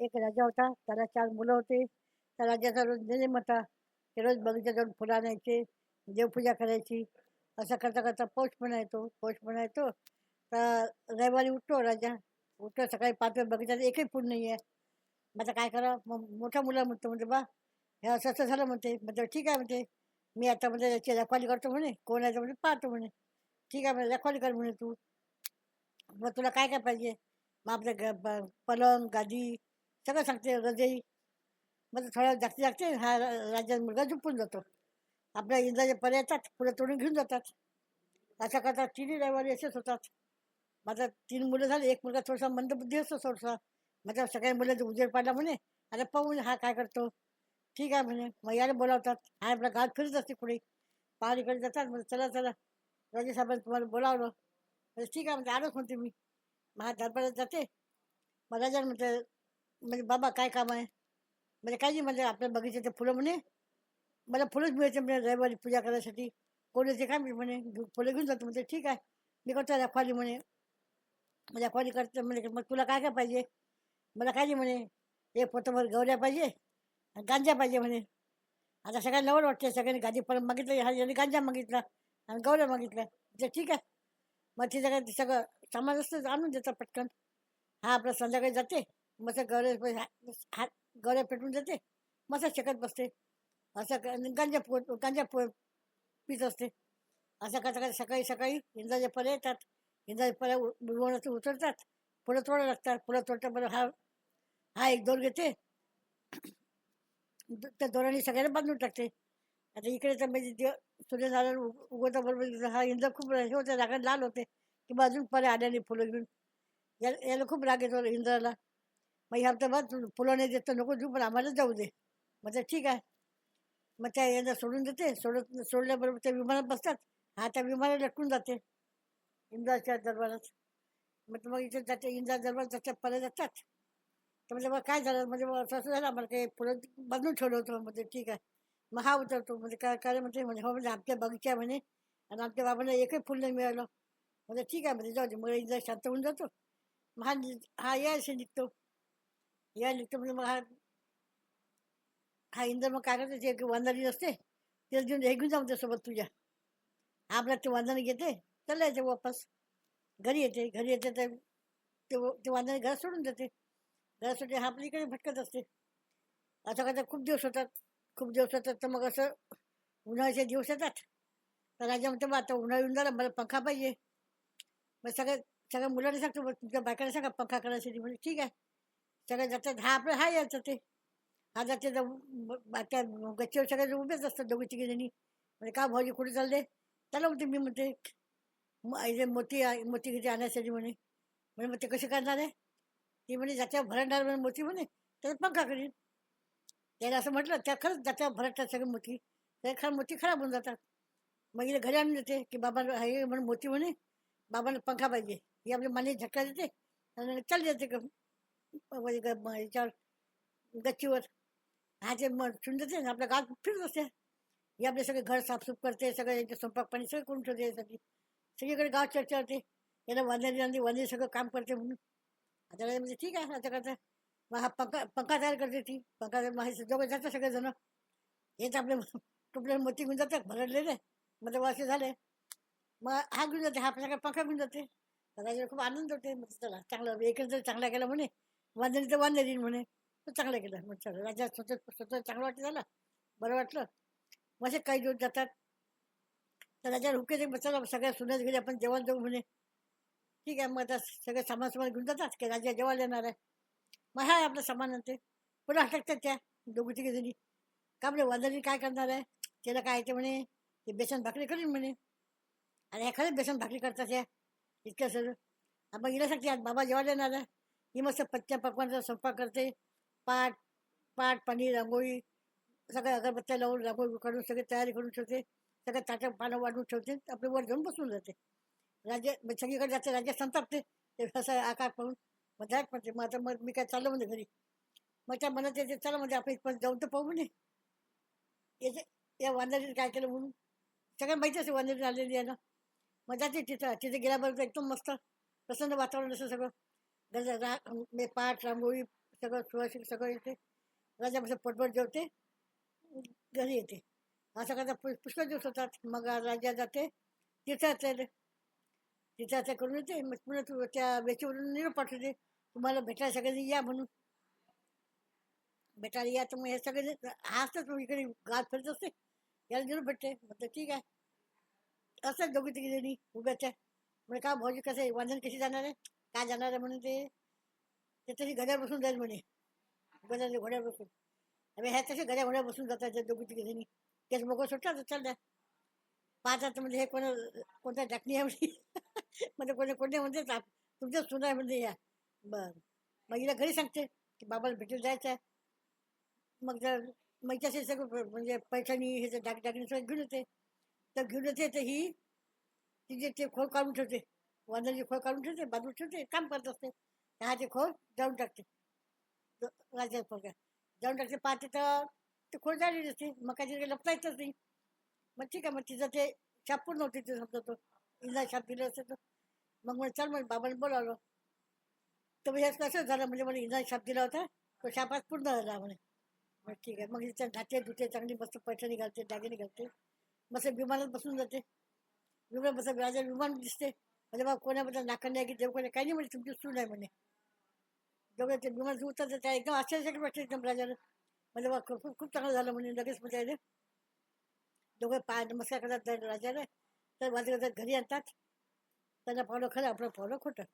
एक राजा होता. त्याला चार मुलं होते. त्या राजाचा रोज नियम होता ते रोज बगीचा जाऊन फुलं आणायचे देवपूजा करायची. असं करता करता पौष पण येतो पौष पण येतो तर रविवारी उठतो राजा. उठतो सकाळी पाच वेळ बगीचात एकही फूल नाही आहे मग आता काय करा? मग मोठा मुला म्हणतो म्हणजे बा हे असं असं झालं म्हणते. म्हणजे ठीक आहे म्हणते. मी आता म्हणजे याची रखवाली करतो म्हणे. कोण आहे? म्हणजे पाहतो म्हणे. ठीक आहे म्हणजे रखवाली कर म्हणे तू. मग तुला काय काय पाहिजे? मग आपलं ग पलंग गादी सगळं सांगते म्हणजे रजई मग थोडा जागते जागते हा रा- राजा मुलगा झुपून जातो. आपल्या इंद्राचे पर्याय येतात पुढे तोडून घेऊन जातात. अशा करता तिन्ही रविवारी असेच होतात. माझा तीन मुलं झाले एक मुलगा थोडासा मंदबुद्धी असतो थोडासा. माझ्या सगळ्या मुलं उजेड पाडला म्हणे अरे पाहून हा काय करतो. ठीक आहे म्हणे मग याला बोलावतात. हा आपला गावात फिरत असते पुढे. पहाडीकडे जातात म्हणजे चला चला. राजे साहेबांनी तुम्हाला बोलावलं. म्हणजे ठीक आहे म्हणजे आलोच म्हणते मी. मग दरबारात जाते. मग राजा म्हणते म्हणजे बाबा काय काम आहे? म्हणजे काय नाही म्हणजे आपल्या बगीच्याचे फुलं म्हणे. मला फुलंच मिळते म्हणजे रविवारी पूजा करायसाठी कोण काय म्हणे घेऊ- फुलं घेऊन जातो म्हणजे ठीक आहे. मी करतो रखवाली म्हणे. म्हणजे रखवाली करते म्हणजे मग तुला काय काय पाहिजे? मला काय नाही म्हणे. हे पोतंबर गवऱ्या पाहिजे आणि गांजा पाहिजे म्हणे. आता सगळ्यांना नवल वाटते. सगळ्यांनी गाजी परत मागितलं. हा यांनी गांजा मागितला आणि गवऱ्या मागितल्या. म्हणजे ठीक आहे. मग ते काय सगळं सामान असतं आणून देतात पटकन. हा आपलं संध्याकाळी जाते. मस्त गळे हात गळे पेटून देते मस्त शेकत बसते. असं गांजा पो गांजा पो पित असते. असं करता करता सकाळी सकाळी इंद्राचे पर्याय येतात. इंद्राचे पर्या उडवण्याचं उतरतात. पुढं तोडा लागतात. पुढं तोडता बरं हा हा एक दोर घेते. त्या दोराने सगळ्यांना बांधून टाकते. आता इकडे तर म्हणजे जे सूर्यनारायण उगवता बरोबर हा इंद्र खूप हे होते. रागात लाल होते. की बाजून अजून आल्याने फुलं घेऊन. या याला खूप राग येतो इंद्राला मग ह्या तर बस फुलं नाही देत तर नको देऊ पण आम्हाला जाऊ दे. मग ते ठीक आहे. मग त्या यांना सोडून देते. सोडत सोडल्याबरोबर त्या विमानात बसतात. हा त्या विमानात लटकून जाते. इंद्राच्या दरबारात. मग मग इथे जाते. इंद्रा दरबार जातात पर्यंत जातात तर म्हणजे मग काय झालं? म्हणजे मग असं असं झालं. आम्हाला काही फुलं बांधून ठेवलं होतं. म्हणजे ठीक आहे. मग हा उतरतो. म्हणजे काय काय? म्हणते म्हणजे हो म्हणजे आमच्या बगीचा म्हणे. आणि आमच्या बाबांना एकही फुल नाही मिळालं. म्हणजे ठीक आहे. म्हणजे जाऊ दे. मग इंद्रा शांत होऊन जातो. मग हा हा यायला निघतो. या निघतो म्हणजे मग हा हा इंद्र मग काय करते? ते वांदारी असते ते घेऊन हे घेऊन जाऊ सोबत तुझ्या. आपला ते वंदन घेते चला येते वापस. घरी येते घरी येते तर ते व- घर सोडून देते घर सोडते हा आपल्या इकडे भटकत असते. असं करता खूप दिवस होतात. खूप दिवस होतात तर मग असं उन्हाळ्याचे दिवस येतात. तर राजा म्हणते मग आता उन्हाळा येऊन झाला मला पंखा पाहिजे. मग सगळ्या सगळ्या मुलांना सांगतो "बरं, तुमच्या बायकाला सांगा पंखा करायसाठी. म्हणजे ठीक आहे. सगळं जातात. हा आपलं हा यायचं ते. हा जाते तर त्या गच्चीवर सगळे उभेच असतात दोघी तिघी जणी. म्हणजे का भाऊजी कुठे चालले? त्याला म्हणते मी म्हणते म- मोती मोती किती आणण्यासाठी म्हणे. म्हणजे मग ते कसे करणार आहे? ती म्हणे ज्याच्यावर भरणार म्हणे मोती म्हणे त्याचा पंखा करीन. त्याला असं म्हटलं त्या खरंच जात्या भरटतात सगळे मोती त्या खरं मोती खराब होऊन जातात. मग हिला घरी आणून देते की बाबा हे म्हणून मोती म्हणे बाबांना पंखा पाहिजे. ही आपली माने झटका देते. आणि चालली जाते ग- याच्यावर गच्चीवर. हा ते मग ठेवून देते ना आपल्या गावात फिरत असते हे आपले सगळे घर साफसूफ करते सगळे यांचे स्वयंपाक पाणी सगळं करून ठेवते यासाठी सगळीकडे गावात चर्चा होते याला वंदनी आणली वंदनी सगळं काम करते म्हणून. आता म्हणजे ठीक आहे आता करता. मग हा पंखा पंखा तयार करते ती. पंखा तयार- दोघं जातात सगळेजण. हेच आपले टोपले मोती घेऊन जातात भरडलेले. म्हणजे असे झाले. मग हा घेऊन जाते हा आपल्या पंखा घेऊन जाते. खूप आनंद होते. मग चला चांगलं एकंदर जर चांगला केला म्हणे वांदरी तर वांदरी म्हणे तो चांगलं केलं मग चला राजा स्वतः स्वतः चांगलं वाटलं झालं. बरं वाटलं. मग काही दिवस जातात. तर राजाला हुके ते चला सगळ्या सुन्यात गेले. आपण जेवण जाऊ म्हणे. ठीक आहे. मग आता सगळं सामान सामान घेऊन जातात की राजा जेवायला येणार आहे. मग हा आपलं सामान आणते. पुन्हा टाकतात त्या दोघी तिघे जणी. का म्हणजे वांदरी काय करणार आहे? त्याला काय येते म्हणे? ते बेसन भाकरी करीन म्हणे. आणि एखादी बेसन भाकरी करतात या. इतकं सगळं. आपण हिला सांगते आज बाबा जेवायला येणार आहे. ही मस्त पच्च्या पकवानचा स्वयंपाक करते. पाट पाट पाणी रांगोळी सगळ्या अगरबत्त्या लावून रांगोळी काढून सगळी तयारी करून ठेवते. सगळं ताटं पानं वाढून ठेवते. आपले वर घेऊन बसून जाते. राज्य सगळीकडे जाते. राज्य संतापते. ते असं आकार पाहून मग पडते म्हणते मग आता मग मी काय चाललं म्हणजे घरी? मग त्या मनात येते चला म्हणजे आपण इथपर्यंत जाऊन तर पाहू म्हणे. याचे या वांदरीने काय केलं म्हणून? सगळं माहिती असते वांदरी आलेली आहे ना. मग जाते तिथं. तिथे गेल्याबरोबर एकदम मस्त प्रसन्न वातावरण असं सगळं. गज रा मे पाठ रांगोळी सगळं सुवासिक सगळं येते. राजापासून पटपट जेवते. घरी येते. असं करता पु पुष्कळ दिवस होतात. मग राजा जाते. तीर्थयात्रेला. तीर्थयात्रा करून येते. मग पुन्हा तू त्या वेचीवरून निरोप पाठवते. तुम्हाला भेटायला सगळ्यांनी या म्हणून. भेटायला या तर मग हे सगळे हा इकडे गावात फिरत असते. याला निरोप भेटते. म्हटलं ठीक आहे. असतात दोघी तिघी जणी उभ्याच्या म्हणजे का भाऊजी कसं आहे? वांधण कशी जाणार आहे? काय जाणार आहे म्हणून ते? ते तशी गड्या बसून जाईल म्हणे. गड्या घोड्या बसून. अरे ह्या तसे गड्या घोड्या बसून जातात त्या दोघी तिघे जणी. त्याच मग सुटतात चालल्या पाच पाहतात म्हणजे हे कोण कोणत्या डाकणी आहे म्हणजे म्हणजे कोणी कोणी म्हणते तुमच्या सुना आहे म्हणजे या. बरं. मग हिला घरी सांगते की बाबाला भेटून जायचं आहे. मग जर मग हिच्याशी सगळं म्हणजे पैठणी हे जर दाग दागिने सगळं घेऊन येते. तर घेऊन येते तर ही तिचे ते खोल काढून ठेवते. वांदरची खोल काढून ठेवते बाजू ठेवते काम करत असते ते खोल जाऊन टाकते. राजा पोरगा. जाऊन टाकते पाहते तर ते खोल झालेली असते मकाची काही लपता येतच नाही. मग ठीक आहे मग तिचं ते छाप पूर्ण होती ते समजा तो इंदा छाप दिलं असतं तर. मग मग चल मग बाबाने बोलावलं. तर म्हणजे कसं झालं म्हणजे मला इंदा छाप दिला होता तो छाप पूर्ण झाला म्हणे. मग ठीक आहे मग तिच्या धाते धुते चांगली मस्त पैठणी घालते दागिने घालते. मस्त विमानात बसून जाते. विमान बस राजा विमान दिसते. म्हणजे बाबा कोणाबद्दल नाकण नाही की देव कोणी काही नाही म्हणजे तुमची सून आहे म्हणे. दोघं ते विमान उतरत त्या एकदम आश्चर्यचकित वाटते एकदम राजाला. म्हणजे बा खूप खूप चांगलं झालं म्हणे लगेच म्हणजे दोघं पाय नमस्कार करतात राजाला. तर माझ्या घरी आणतात. त्यांना पावलं खरं आपलं पावलं खोटं.